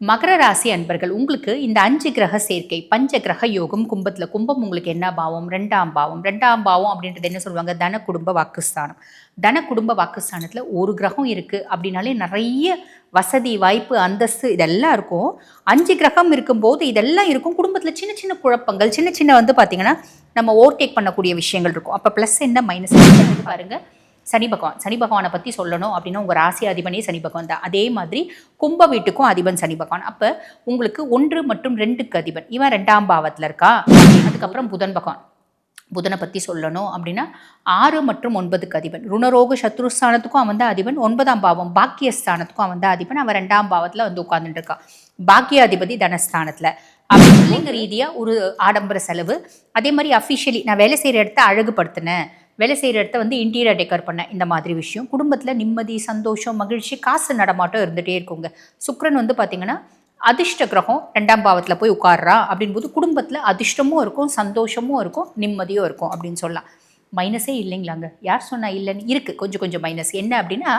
மகர ராசி அன்பர்கள் உங்களுக்கு இந்த அஞ்சு கிரக சேர்க்கை பஞ்ச கிரக யோகம் கும்பத்தில் கும்பம் உங்களுக்கு என்ன பாவம்? ரெண்டாம் பாவம். ரெண்டாம் பாவம் அப்படின்றது என்ன சொல்லுவாங்க? தன குடும்ப வாக்குஸ்தானம். தன குடும்ப வாக்குஸ்தானத்தில் ஒரு கிரகம் இருக்குது அப்படின்னாலே நிறைய வசதி வாய்ப்பு அந்தஸ்து இதெல்லாம் இருக்கும். அஞ்சு கிரகம் இருக்கும்போது இதெல்லாம் இருக்கும். குடும்பத்தில் சின்ன சின்ன குழப்பங்கள் சின்ன சின்ன வந்து பார்த்திங்கன்னா நம்ம ஓவர்டேக் பண்ணக்கூடிய விஷயங்கள் இருக்கும். அப்போ ப்ளஸ் என்ன மைனஸ் பாருங்கள் சனி பகவான் சனி பகவானை பற்றி சொல்லணும் அப்படின்னா உங்கள் ராசி அதிபனே சனி பகவான் தான். அதே மாதிரி கும்ப வீட்டுக்கும் அதிபன் சனி பகவான். அப்போ உங்களுக்கு ஒன்று மற்றும் ரெண்டுக்கு அதிபன். இவன் ரெண்டாம் பாவத்தில் இருக்கா? அதுக்கப்புறம் புதன் பகவான். புதனை பற்றி சொல்லணும் அப்படின்னா ஆறு மற்றும் ஒன்பதுக்கு அதிபன். ருணரோக சத்ருஸ்தானத்துக்கும் அவன் தான் அதிபன். ஒன்பதாம் பாவம் பாக்கியஸ்தானத்துக்கும் அவன் தான் அதிபன். அவன் ரெண்டாம் பாவத்தில் வந்து உட்கார்ந்துட்டு இருக்கான். பாக்கிய அதிபதி தனஸ்தானத்தில் அப்படிங்க ரீதியாக ஒரு ஆடம்பர செலவு. அதே மாதிரி அஃபிஷியலி நான் வேலை செய்கிற இடத்த அழகுபடுத்தினேன். வேலை செய்கிற இடத்த வந்து இன்டீரியர் டெக்கர் பண்ண இந்த மாதிரி விஷயம். குடும்பத்தில் நிம்மதி சந்தோஷம் மகிழ்ச்சி காசு நடமாட்டம் இருந்துகிட்டே இருக்குங்க. சுக்ரன் வந்து பார்த்திங்கன்னா அதிர்ஷ்ட கிரகம் ரெண்டாம் பாவத்தில் போய் உட்கார்றா அப்படின்போது குடும்பத்தில் அதிர்ஷ்டமும் இருக்கும் சந்தோஷமும் இருக்கும் நிம்மதியும் இருக்கும் அப்படின்னு சொல்லலாம். மைனஸே இல்லைங்களாங்க? யார் சொன்னால் இல்லைன்னு இருக்குது கொஞ்சம் கொஞ்சம் மைனஸ் என்ன அப்படின்னா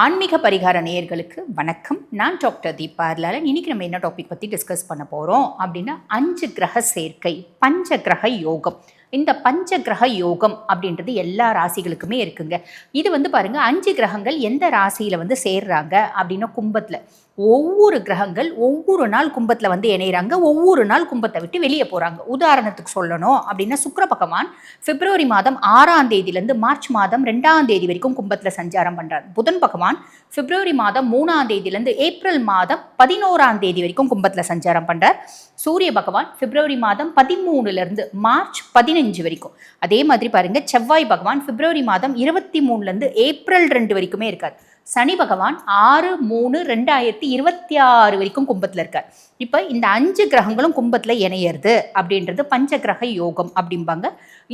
ஆன்மீக பரிகார நேயர்களுக்கு வணக்கம். நான் டாக்டர் தீபா அர்லாலன் இன்னைக்கு நம்ம என்ன டாபிக் பற்றி டிஸ்கஸ் பண்ண போகிறோம் அப்படின்னா அஞ்சு கிரக சேர்க்கை பஞ்ச கிரக யோகம். இந்த பஞ்ச கிரக யோகம் அப்படின்றது எல்லா ராசிகளுக்குமே இருக்குங்க. இது வந்து பாருங்க அஞ்சு கிரகங்கள் எந்த ராசியில் வந்து சேர்றாங்க அப்படின்னா கும்பத்தில். ஒவ்வொரு கிரகங்கள் ஒவ்வொரு நாள் கும்பத்தில் வந்து இணைகிறாங்க ஒவ்வொரு நாள் கும்பத்தை விட்டு வெளியே போகிறாங்க உதாரணத்துக்கு சொல்லணும் அப்படின்னா சுக்கர பகவான் பிப்ரவரி மாதம் ஆறாம் தேதியிலேருந்து மார்ச் மாதம் ரெண்டாம் தேதி வரைக்கும் கும்பத்தில் சஞ்சாரம் பண்ணுறார் புதன் பகவான் பிப்ரவரி மாதம் மூணாம் தேதியிலேருந்து ஏப்ரல் மாதம் பதினோராம் தேதி வரைக்கும் கும்பத்தில் சஞ்சாரம் பண்ணுறார் சூரிய பகவான் பிப்ரவரி மாதம் பதிமூணுலேருந்து மார்ச் பதினஞ்சு வரைக்கும். அதே மாதிரி பாருங்கள் செவ்வாய் பகவான் பிப்ரவரி மாதம் இருபத்தி மூணுலேருந்து ஏப்ரல் ரெண்டு வரைக்குமே இருக்கார். சனி பகவான் ஆறு மூணு ரெண்டாயிரத்தி இருபத்தி ஆறு வரைக்கும் கும்பத்தில் இருக்கார். இப்போ இந்த அஞ்சு கிரகங்களும் கும்பத்தில் இணையிறது அப்படின்றது பஞ்ச கிரக யோகம் அப்படிம்பாங்க.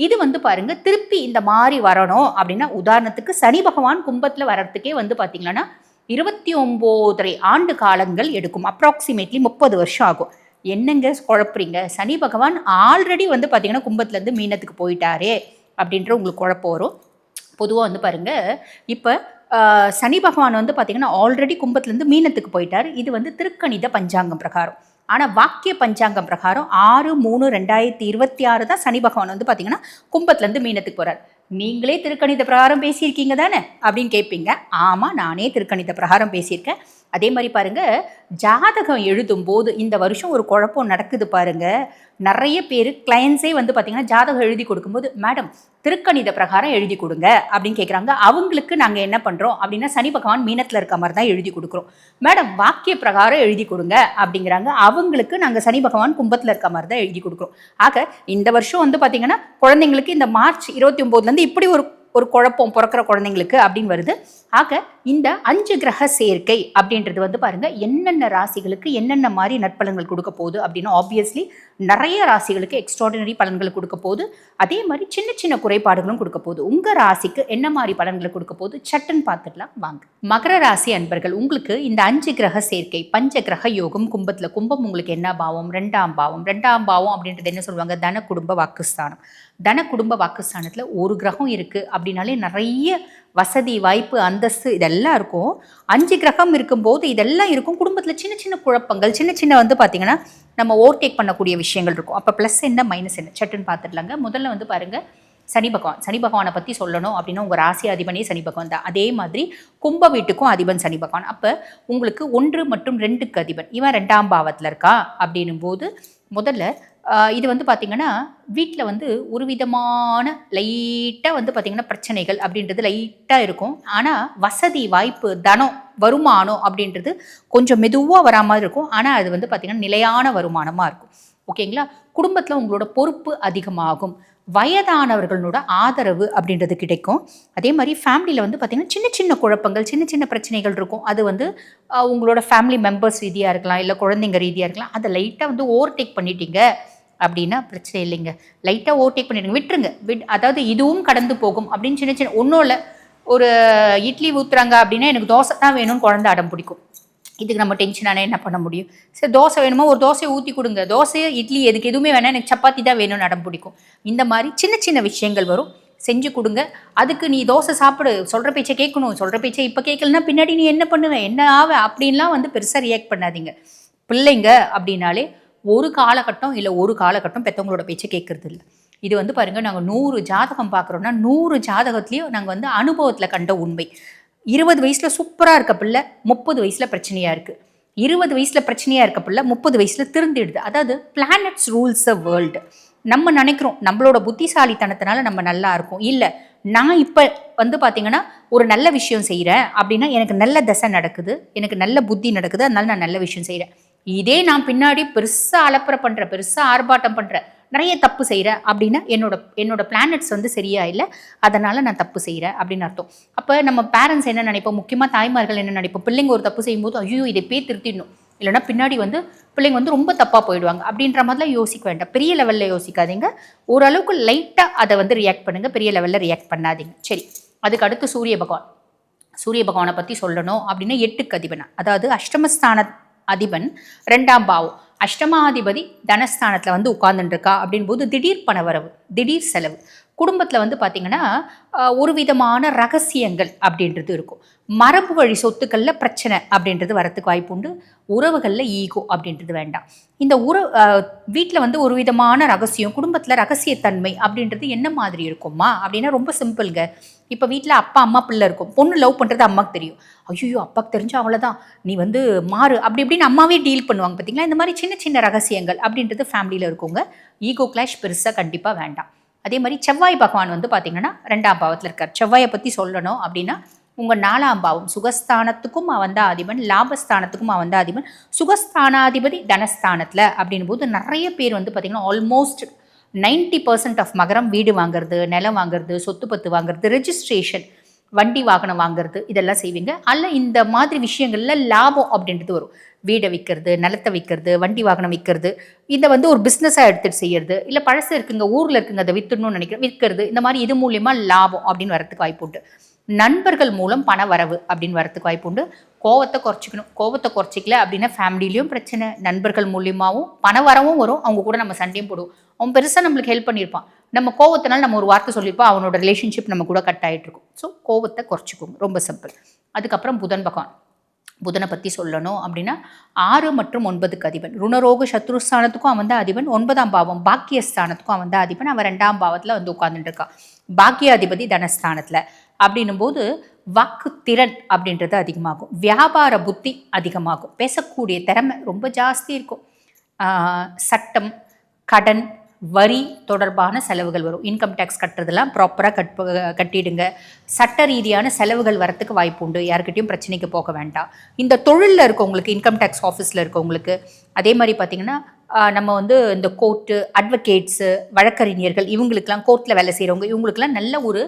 இது வந்து பாருங்க திருப்பி இந்த மாதிரி வரணும் அப்படின்னா உதாரணத்துக்கு சனி பகவான் கும்பத்தில் வர்றதுக்கே வந்து பார்த்தீங்கன்னா இருபத்தி ஒம்போதரை ஆண்டு காலங்கள் எடுக்கும். அப்ராக்சிமேட்லி முப்பது வருஷம் ஆகும். என்னங்க குழப்புறீங்க? சனி பகவான் ஆல்ரெடி வந்து பார்த்தீங்கன்னா கும்பத்துலேருந்து மீனத்துக்கு போயிட்டாரே அப்படின்ற உங்களுக்கு குழப்பம் வரும். பொதுவாக வந்து பாருங்கள் இப்போ சனி பகவான் வந்து பார்த்திங்கன்னா ஆல்ரெடி கும்பத்துலேருந்து மீனத்துக்கு போயிட்டார். இது வந்து திருக்கணித பஞ்சாங்கம் பிரகாரம். ஆனால் வாக்கிய பஞ்சாங்கம் பிரகாரம் ஆறு மூணு ரெண்டாயிரத்தி இருபத்தி ஆறு தான் சனி பகவான் வந்து பார்த்தீங்கன்னா கும்பத்துலேருந்து மீனத்துக்கு போகிறார் நீங்களே திருக்கணித பிரகாரம் பேசியிருக்கீங்க தானே? அப்படின்னு கேட்பீங்க ஆமாம் நானே திருக்கணித பிரகாரம் பேசியிருக்கேன். அதே மாதிரி பாருங்க ஜாதகம் எழுதும் போது இந்த வருஷம் ஒரு குழப்பம் நடக்குது பாருங்க. நிறைய பேர் கிளையன்ஸே வந்து பார்த்தீங்கன்னா ஜாதகம் எழுதி கொடுக்கும்போது மேடம் திருக்கணித பிரகாரம் எழுதி கொடுங்க அப்படின்னு கேட்குறாங்க அவங்களுக்கு நாங்கள் என்ன பண்ணுறோம் அப்படின்னா சனி பகவான் மீனத்தில் இருக்க மாதிரி தான் எழுதி கொடுக்குறோம். மேடம் வாக்கிய பிரகாரம் எழுதி கொடுங்க அப்படிங்கிறாங்க. அவங்களுக்கு நாங்கள் சனி பகவான் கும்பத்தில் இருக்க மாதிரி தான் எழுதி கொடுக்குறோம். ஆக இந்த வருஷம் வந்து பார்த்தீங்கன்னா குழந்தைங்களுக்கு இந்த மார்ச் இருபத்தி ஒம்போதுலேருந்து இப்படி ஒரு ஒரு குழப்பம் பிறக்கிற குழந்தைங்களுக்கு அப்படின்னு வருது. ஆக இந்த அஞ்சு கிரக சேர்க்கை அப்படின்றது வந்து பாருங்க என்னென்ன ராசிகளுக்கு என்னென்ன மாதிரி நற்பலன்கள் கொடுக்க போகுது அப்படின்னு ஆப்வியஸ்லி நிறைய ராசிகளுக்கு எக்ஸ்ட்ராடினரி பலன்கள் கொடுக்க போகுது. அதே மாதிரி சின்ன சின்ன குறைபாடுகளும் கொடுக்க போகுது. உங்க ராசிக்கு என்ன மாதிரி பலன்களை கொடுக்க போகுது? சட்டுன்னு பார்த்துக்கலாம் வாங்க. மகர ராசி அன்பர்கள் உங்களுக்கு இந்த அஞ்சு கிரக சேர்க்கை பஞ்ச கிரக யோகம் கும்பத்தில் கும்பம் உங்களுக்கு என்ன பாவம்? ரெண்டாம் பாவம். ரெண்டாம் பாவம் அப்படின்றது என்ன சொல்லுவாங்க? தன குடும்ப வாக்குஸ்தானம். தன குடும்ப வாக்குஸ்தானத்தில் ஒரு கிரகம் இருக்குது அப்படின்னாலே நிறைய வசதி வாய்ப்பு அந்தஸ்து இதெல்லாம் இருக்கும். அஞ்சு கிரகம் இருக்கும்போது இதெல்லாம் இருக்கும். குடும்பத்தில் சின்ன சின்ன குழப்பங்கள் சின்ன சின்ன வந்து பார்த்திங்கன்னா நம்ம ஓவர்டேக் பண்ணக்கூடிய விஷயங்கள் இருக்கும். அப்போ ப்ளஸ் என்ன மைனஸ் என்ன? சட்டுன்னு பார்த்துடலாங்க முதல்ல வந்து பாருங்கள் சனி பகவான். சனி பகவானை பற்றி சொல்லணும் அப்படின்னா உங்கள் ராசி அதிபனே சனி பகவான் தான். அதே மாதிரி கும்ப வீட்டுக்கும் அதிபன் சனி பகவான். அப்போ உங்களுக்கு ஒன்று மற்றும் ரெண்டுக்கு அதிபன். இவன் ரெண்டாம் பாவத்தில் இருக்கா? அப்படின்னும் போது முதல்ல இது வந்து பார்த்திங்கன்னா வீட்டில் வந்து ஒரு விதமான லைட்டாக வந்து பார்த்திங்கன்னா பிரச்சனைகள் அப்படின்றது லைட்டாக இருக்கும். ஆனால் வசதி வாய்ப்பு தனம் வருமானம் அப்படின்றது கொஞ்சம் மெதுவாக வரா மாதிரி இருக்கும். ஆனால் அது வந்து பார்த்திங்கன்னா நிலையான வருமானமாக இருக்கும். ஓகேங்களா? குடும்பத்தில் உங்களோட பொறுப்பு அதிகமாகும். வயதானவர்களோட ஆதரவு அப்படின்றது கிடைக்கும். அதே மாதிரி ஃபேமிலியில் வந்து பார்த்திங்கன்னா சின்ன சின்ன குழப்பங்கள் சின்ன சின்ன பிரச்சனைகள் இருக்கும். அது வந்து உங்களோட ஃபேமிலி மெம்பர்ஸ் ரீதியாக இருக்கலாம் இல்லை குழந்தைங்க ரீதியாக இருக்கலாம். அதை லைட்டாக வந்து ஓவர்டேக் பண்ணிட்டீங்க. அப்படின்னா பிரச்சனை இல்லைங்க. லைட்டாக ஓவர்டேக் பண்ணிடுங்க. விட்டுருங்க. விட் அதாவது இதுவும் கடந்து போகும் அப்படின்னு சின்ன சின்ன ஒன்றும் இல்லை. ஒரு இட்லி ஊற்றுறாங்க அப்படின்னா எனக்கு தோசை தான் வேணும்னு குழந்தை அடம் பிடிக்கும். இதுக்கு நம்ம டென்ஷனானே என்ன பண்ண முடியும்? சரி தோசை வேணுமோ? ஒரு தோசையை ஊற்றி கொடுங்க. தோசை இட்லி எதுக்கு எதுவுமே வேணாம். எனக்கு சப்பாத்தி தான் வேணும்னு அடம் பிடிக்கும். இந்த மாதிரி சின்ன சின்ன விஷயங்கள் வரும். செஞ்சு கொடுங்க. அதுக்கு நீ தோசை சாப்பிடு. சொல்கிற பேச்சை கேட்கணும். சொல்கிற பேச்சை இப்போ கேட்கலன்னா பின்னாடி நீ என்ன பண்ணுவேன் என்ன ஆவ? அப்படின்லாம் வந்து பெருசாக ரியாக்ட் பண்ணாதீங்க. பிள்ளைங்க அப்படின்னாலே ஒரு காலகட்டம் இல்லை ஒரு காலகட்டம் பெற்றவங்களோட பேச்சை கேட்கறது இல்லை இது வந்து பாருங்கள் நாங்கள் நூறு ஜாதகம் பார்க்குறோன்னா நூறு ஜாதகத்துலேயும் நாங்கள் வந்து அனுபவத்தில் கண்ட உண்மை. இருபது வயசில் சூப்பராக இருக்க பிள்ளை முப்பது வயசில் பிரச்சனையாக இருக்குது இருபது வயசில் பிரச்சனையாக இருக்க பிள்ளை முப்பது வயசில் திருந்திடுது. அதாவது பிளானட்ஸ் ரூல்ஸ் அ வேர்ல்டு நம்ம நினைக்கிறோம் நம்மளோட புத்திசாலித்தனத்தினால நம்ம நல்லா இருக்கும். இல்லை நான் இப்போ வந்து பார்த்தீங்கன்னா ஒரு நல்ல விஷயம் செய்கிறேன் அப்படின்னா எனக்கு நல்ல தசை நடக்குது எனக்கு நல்ல புத்தி நடக்குது அதனால நான் நல்ல விஷயம் செய்கிறேன் இதே நான் பின்னாடி பெருசாக அலப்புற பண்ணுறேன் பெருசாக ஆர்ப்பாட்டம் பண்ணுறேன் நிறைய தப்பு செய்கிறேன் அப்படின்னா என்னோட என்னோட பிளானட்ஸ் வந்து சரியா இல்லை அதனால் நான் தப்பு செய்கிறேன் அப்படின்னு அர்த்தம். அப்போ நம்ம பேரண்ட்ஸ் என்ன நினைப்போம்? முக்கியமாக தாய்மார்கள் என்ன நினைப்போம்? பிள்ளைங்க ஒரு தப்பு செய்யும்போது ஐயோ இதை பே திருத்திடணும். இல்லைன்னா பின்னாடி வந்து பிள்ளைங்க வந்து ரொம்ப தப்பாக போயிடுவாங்க. அப்படின்ற மாதிரிலாம் யோசிக்க வேண்டாம். பெரிய லெவலில் யோசிக்காதீங்க. ஓரளவுக்கு லைட்டாக அதை வந்து ரியாக்ட் பண்ணுங்கள் பெரிய லெவலில் ரியாக்ட் பண்ணாதீங்க. சரி அதுக்கு அடுத்து சூரிய பகவான். சூரிய பகவானை பற்றி சொல்லணும் அப்படின்னா எட்டுக்கு அதிபன். அதாவது அஷ்டமஸ்தான அதிபன் ரெண்டாம் பாவம் அஷ்டமாதிபதி தனஸ்தானத்தில் வந்து உட்கார்ந்துட்டுருக்கா அப்படின் போது திடீர் பணவரவு திடீர் செலவு. குடும்பத்தில் வந்து பார்த்திங்கன்னா ஒரு விதமான ரகசியங்கள் அப்படின்றது இருக்கும். மரபு வழி சொத்துக்களில் பிரச்சனை அப்படின்றது வரத்துக்கு வாய்ப்பு உண்டு. உறவுகளில் ஈகோ அப்படின்றது வேண்டாம். இந்த உற வீட்டில் வந்து ஒரு விதமான ரகசியம் குடும்பத்தில் ரகசியத்தன்மை அப்படின்றது என்ன மாதிரி இருக்குமா அப்படின்னா ரொம்ப சிம்பிள்ங்க. இப்போ வீட்டில் அப்பா அம்மா பிள்ளை இருக்கும். பொண்ணு லவ் பண்ணுறது அம்மாவுக்கு தெரியும். ஐயோ அப்பாவுக்கு தெரிஞ்சு அவ்வளோதான் நீ வந்து மாறு. அப்படி இப்படின்னு அம்மாவே டீல் பண்ணுவாங்க பார்த்தீங்களா இந்த மாதிரி சின்ன சின்ன ரகசியங்கள் அப்படின்றது ஃபேமிலியில் இருக்கவங்க ஈகோ கிளாஷ் பெருசாக கண்டிப்பாக வேண்டாம். அதே மாதிரி செவ்வாய் பகவான் வந்து பார்த்தீங்கன்னா ரெண்டாம் பாவத்தில் இருக்கார். செவ்வாயை பற்றி சொல்லணும் அப்படின்னா உங்கள் நாலாம் பாவம் சுகஸ்தானத்துக்கும் அவன் தான் அதிபன் லாபஸ்தானத்துக்கும் அவன் தான் அதிபன் சுகஸ்தானாதிபதி தனஸ்தானத்தில் அப்படின் போது நிறைய பேர் வந்து பார்த்திங்கன்னா ஆல்மோஸ்ட் நைன்டி பர்சன்ட் ஆஃப் மகரம் வீடு வாங்குறது நிலம் வாங்குறது சொத்து பத்து வாங்குறது ரெஜிஸ்ட்ரேஷன் வண்டி வாகனம் வாங்குறது இதெல்லாம் செய்வீங்க. அல்ல இந்த மாதிரி விஷயங்களில் லாபம் அப்படின்றது வரும். வீடை விற்கிறது நிலத்தை விற்கிறது வண்டி வாகனம் விற்கிறது இதை வந்து ஒரு பிஸ்னஸாக எடுத்துகிட்டு செய்யறது இல்லை பழசு இருக்குங்க ஊரில் இருக்குங்க அதை விற்றுணும்னு நினைக்கிறேன் விற்கிறது இந்த மாதிரி இது மூலியமாக லாபம் அப்படின்னு வரத்துக்கு வாய்ப்பு உண்டு. நண்பர்கள் மூலம் பண வரவு அப்படின்னு வரத்துக்கு வாய்ப்பு உண்டு. கோவத்தை குறைச்சிக்கணும். கோவத்தை குறைச்சிக்கல அப்படின்னா ஃபேமிலிலையும் பிரச்சனை நண்பர்கள் மூலியமாகவும் பண வரவும் வரும். அவங்க கூட நம்ம சண்டையும் போடுவோம். அவன் பெருசாக நம்மளுக்கு ஹெல்ப் பண்ணியிருப்பான். நம்ம கோவத்தினால நம்ம ஒரு வார்த்தை சொல்லியிருப்போம் அவனோட ரிலேஷன்ஷிப் நம்ம கூட கட் ஆகிட்டு இருக்கும். ஸோ கோவத்தை குறைச்சிக்கோங்க. ரொம்ப சிம்பிள் அதுக்கப்புறம் புதன் பகவான். புதனை பற்றி சொல்லணும் அப்படின்னா ஆறு மற்றும் ஒன்பதுக்கு அதிபன். ருணரோக சத்ருஸ்தானத்துக்கும் அவன் தான் அதிபன். ஒன்பதாம் பாவம் பாக்கியஸ்தானத்துக்கும் அவன் தான் அதிபன். அவன் ரெண்டாம் பாவத்தில் வந்து உட்கார்ந்துட்டு இருக்கான். பாக்கியாதிபதி தனஸ்தானத்தில். அப்படின்னும் போது வாக்கு திறன் அப்படின்றது அதிகமாகும். வியாபார புத்தி அதிகமாகும். பேசக்கூடிய திறமை ரொம்ப ஜாஸ்தி இருக்கும். சட்டம் கடன் வரி தொடர்பான செலவுகள் வரும். இன்கம் டேக்ஸ் கட்டுறதெல்லாம் ப்ராப்பராக கட் கட்டிடுங்க. சட்ட ரீதியான செலவுகள் வரத்துக்கு வாய்ப்பு உண்டு. யாருக்கிட்டையும் பிரச்சனைக்கு போக வேண்டாம். இந்த தொழிலில் இருக்கவங்களுக்கு இன்கம் டேக்ஸ் ஆஃபீஸில் இருக்கவங்களுக்கு அதே மாதிரி பார்த்திங்கன்னா நம்ம வந்து இந்த கோர்ட்டு அட்வொகேட்ஸு வழக்கறிஞர்கள் இவங்களுக்கெல்லாம் கோர்ட்டில் வேலை செய்கிறவங்க இவங்களுக்கெல்லாம் நல்ல ஒரு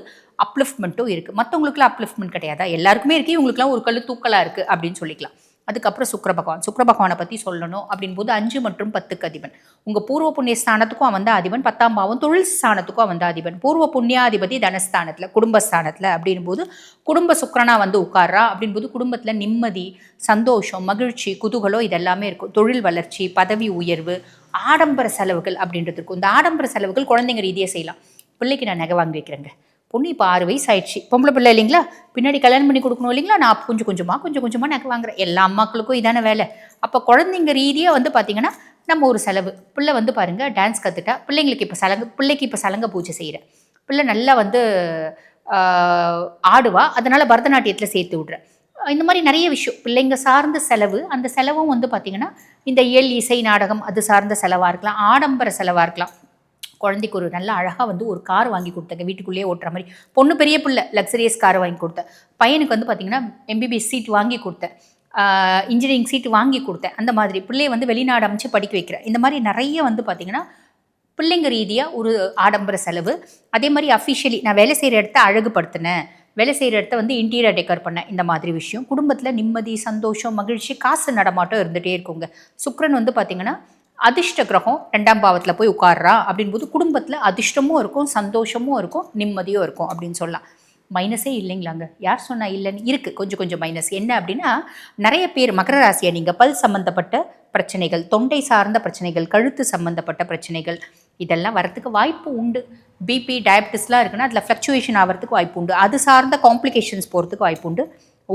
அப்லிஃப்ட்மெண்ட்டும் இருக்குது மற்றவங்களுக்குலாம் அப்லிஃப்ட்மெண்ட் கிடையாதா? எல்லாருக்குமே இருக்குது இவங்களுக்குலாம் ஒரு கல் தூக்கலாக இருக்குது அப்படின்னு சொல்லிக்கலாம். அதுக்கப்புறம் சுக்கர பகவான் சுக்கிர பகவானை பற்றி சொல்லணும். அப்படின் போது அஞ்சு மற்றும் பத்துக்கு அதிபன். உங்கள் பூர்வ புண்ணிய ஸ்தானத்துக்கும் அவன் தான் அதிபன். பத்தாம் பாவம் தொழில் ஸ்தானத்துக்கும் அவன் தான் அதிபன். பூர்வ புண்ணியாதிபதி தனஸ்தானத்தில் குடும்பஸ்தானத்தில் அப்படின்போது குடும்ப சுக்கிரனா வந்து உட்கார்றா. அப்படின் போது குடும்பத்தில் நிம்மதி சந்தோஷம் மகிழ்ச்சி குதூகலம் இதெல்லாமே இருக்கும். தொழில் வளர்ச்சி பதவி உயர்வு ஆடம்பர செலவுகள் அப்படின்றது இருக்கும். இந்த ஆடம்பர செலவுகள் குழந்தைங்க ரீதியாக செய்யலாம். பிள்ளைக்கு நான் நகை வாங்கி வைக்கிறேங்க. பொண்ணு இப்போ ஆறு வயசு ஆயிடுச்சு பொம்பளை பிள்ளை இல்லைங்களா? பின்னாடி கல்யாணம் பண்ணி கொடுக்கணும் இல்லைங்களா? நான் கொஞ்சம் கொஞ்சமாக கொஞ்சம் கொஞ்சமாக நகை வாங்குறேன். எல்லா அம்மாக்களுக்கும் இதான வேலை. அப்போ குழந்தைங்க ரீதியாக வந்து பார்த்தீங்கன்னா நம்ம ஒரு செலவு. பிள்ளை வந்து பாருங்க டான்ஸ் கற்றுட்டா பிள்ளைங்களுக்கு இப்போ சலங்க பிள்ளைக்கு இப்போ சலங்க பூஜை செய்கிறேன் பிள்ளை நல்லா வந்து ஆடுவா. அதனால் பரதநாட்டியத்தில் சேர்த்து விட்றேன் இந்த மாதிரி நிறைய விஷயம். பிள்ளைங்க சார்ந்த செலவு அந்த செலவும் வந்து பார்த்திங்கன்னா இந்த இயல் இசை நாடகம் அது சார்ந்த செலவாக இருக்கலாம். ஆடம்பர செலவாக இருக்கலாம். குழந்தைக்கு ஒரு நல்ல அழகாக வந்து ஒரு கார் வாங்கி கொடுத்தேங்க. வீட்டுக்குள்ளேயே ஓட்டுற மாதிரி. பொண்ணு பெரிய பிள்ளை லக்ஸரியஸ் கார் வாங்கி கொடுத்தேன். பையனுக்கு வந்து பார்த்திங்கன்னா எம்பிபிஎஸ் சீட் வாங்கி கொடுத்தேன். இன்ஜினியரிங் சீட் வாங்கி கொடுத்தேன். அந்த மாதிரி. பிள்ளைய வந்து வெளிநாடு அமைச்சு படிக்க வைக்கிறேன். இந்த மாதிரி நிறைய வந்து பார்த்திங்கன்னா பிள்ளைங்க ரீதியாக ஒரு ஆடம்பர செலவு. அதே மாதிரி அஃபிஷியலி நான் வேலை செய்கிற இடத்த அழகுபடுத்தினேன். வேலை செய்கிற இடத்த வந்து இன்டீரியர் டெக்கர் பண்ணேன். இந்த மாதிரி விஷயம். குடும்பத்தில் நிம்மதி சந்தோஷம் மகிழ்ச்சி காசு நடமாட்டம் இருந்துகிட்டே இருக்குங்க. சுக்ரன் வந்து பார்த்திங்கன்னா அதிர்ஷ்ட கிரகம் ரெண்டாம் பாவத்தில் போய் உட்கார்றா அப்படின்போது குடும்பத்தில் அதிர்ஷ்டமும் இருக்கும் சந்தோஷமும் இருக்கும் நிம்மதியும் இருக்கும் அப்படின்னு சொல்லலாம். மைனஸே இல்லைங்களாங்க. யார் சொன்னால் இல்லைன்னு? இருக்குது கொஞ்சம் கொஞ்சம் மைனஸ் என்ன அப்படின்னா நிறைய பேர் மகர ராசியை நீங்கள் பல் சம்மந்தப்பட்ட பிரச்சனைகள் தொண்டை சார்ந்த பிரச்சனைகள் கழுத்து சம்மந்தப்பட்ட பிரச்சனைகள் இதெல்லாம் வரத்துக்கு வாய்ப்பு உண்டு. பிபி டயபிட்டிஸ்லாம் இருக்குன்னா அதில் ஃப்ளக்சுவேஷன் ஆகிறதுக்கு வாய்ப்பு உண்டு. அது சார்ந்த காம்ப்ளிகேஷன்ஸ் போகிறதுக்கு வாய்ப்பு உண்டு.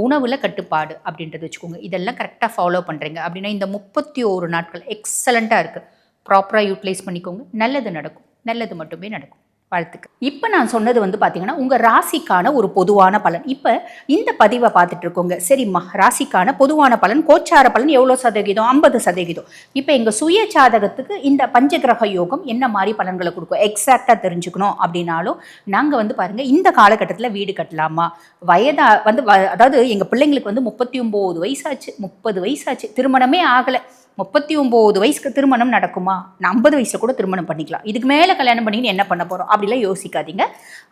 உணவில் கட்டுப்பாடு அப்படின்றது வச்சுக்கோங்க. இதெல்லாம் கரெக்டாக ஃபாலோ பண்ணுறீங்க அப்படின்னா இந்த முப்பத்தி ஓரு நாட்கள் எக்ஸலண்ட்டாக இருக்குது ப்ராப்பராக யூட்டிலைஸ் பண்ணிக்கோங்க. நல்லது நடக்கும். நல்லது மட்டுமே நடக்கும். வாழ்த்துக்கள். இப்போ நான் சொன்னது வந்து பார்த்தீங்கன்னா உங்கள் ராசிக்கான ஒரு பொதுவான பலன். இப்போ இந்த பதிவை பார்த்துட்டு இருக்கோங்க. சரிம்மா ராசிக்கான பொதுவான பலன் கோச்சார பலன் எவ்வளோ சதவீதம்? ஐம்பது சதவீதம். இப்போ எங்கள் சுய ஜாதகத்துக்கு இந்த பஞ்சகிரக யோகம் என்ன மாதிரி பலன்களை கொடுக்கும்? எக்ஸாக்டாக தெரிஞ்சுக்கணும் அப்படின்னாலும் நாங்கள் வந்து பாருங்கள் இந்த காலகட்டத்தில் வீடு கட்டலாமா? வயதா வந்து வ- அதாவது எங்கள் பிள்ளைங்களுக்கு வந்து முப்பத்தி ஒம்பது வயசாச்சு முப்பது வயசாச்சு. திருமணமே ஆகலை. முப்பத்தி ஒம்பது வயசுக்கு திருமணம் நடக்குமா? நான் ஐம்பது வயசில் கூட திருமணம் பண்ணிக்கலாம். இதுக்கு மேலே கல்யாணம் பண்ணிக்கின்னு என்ன பண்ண போகிறோம் அப்படிலாம் யோசிக்காதீங்க.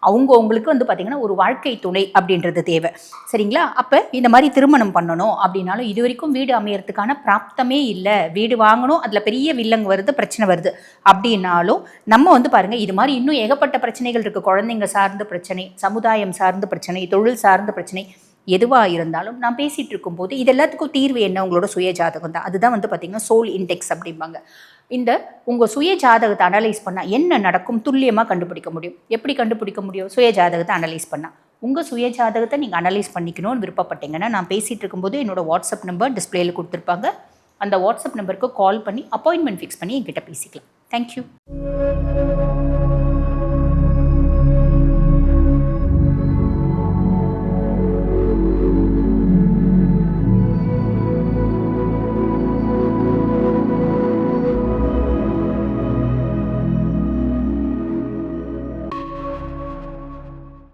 அவங்க உங்களுக்கு வந்து பார்த்திங்கன்னா ஒரு வாழ்க்கை துணை அப்படின்றது தேவை. சரிங்களா? அப்போ இந்த மாதிரி திருமணம் பண்ணணும் அப்படின்னாலும் இது வரைக்கும் வீடு அமையறதுக்கான பிராப்தமே இல்லை. வீடு வாங்கணும் அதில் பெரிய வில்லங்க வருது பிரச்சனை வருது. அப்படின்னாலும் நம்ம வந்து பாருங்கள் இது மாதிரி இன்னும் ஏகப்பட்ட பிரச்சனைகள் இருக்குது குழந்தைங்க சார்ந்த பிரச்சனை சமுதாயம் சார்ந்த பிரச்சனை தொழில் சார்ந்த பிரச்சனை எதுவாக இருந்தாலும் நான் பேசிகிட்டு இருக்கும்போது இது எல்லாத்துக்கும் தீர்வு என்ன? உங்களோட சுய ஜாதகம் தான் அதுதான் வந்து பார்த்திங்கன்னா சோல் இண்டெக்ஸ் அப்படிம்பாங்க. இந்த உங்கள் சுய ஜாதகத்தை அனலைஸ் பண்ணால் என்ன நடக்கும்? துல்லியமாக கண்டுபிடிக்க முடியும். எப்படி கண்டுபிடிக்க முடியும்? சுய ஜாதகத்தை அனலைஸ் பண்ணால் உங்கள் சுய ஜாதகத்தை நீங்கள் அனலைஸ் பண்ணிக்கணும்னு விருப்பப்பட்டீங்கன்னா நான் பேசிகிட்டு இருக்கும்போது என்னோடய வாட்ஸ்அப் நம்பர் டிஸ்பிளேயில் கொடுத்துருப்பாங்க. அந்த வாட்ஸ்அப் நம்பருக்கு கால் பண்ணி அப்பாயின்மெண்ட் ஃபிக்ஸ் பண்ணி என்கிட்ட பேசிக்கலாம். தேங்க்யூ